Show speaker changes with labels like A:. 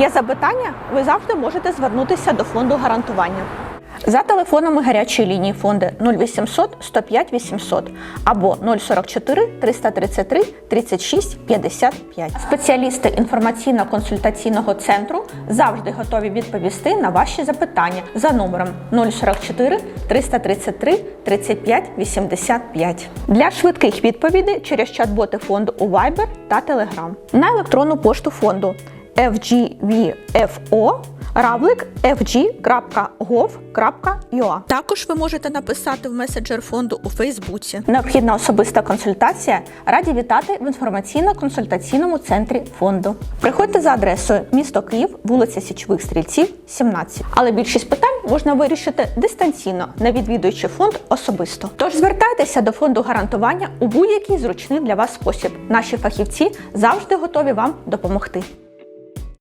A: Є запитання? Ви завжди можете звернутися до фонду гарантування. За телефонами гарячої лінії фонду 0800 105 800 або 044 333 36 55. Спеціалісти інформаційно-консультаційного центру завжди готові відповісти на ваші запитання за номером 044 333 35 85. Для швидких відповідей через чат-боти фонду у Viber та Telegram. На електронну пошту фонду fgvfo равлик fg.gov.ua. Також ви можете написати в меседжер фонду у Фейсбуці. Необхідна особиста консультація. Раді вітати в інформаційно-консультаційному центрі фонду. Приходьте за адресою місто Київ, вулиця Січових Стрільців, 17. Але більшість питань можна вирішити дистанційно, не відвідуючи фонд особисто. Тож звертайтеся до фонду гарантування у будь-який зручний для вас спосіб. Наші фахівці завжди готові вам допомогти.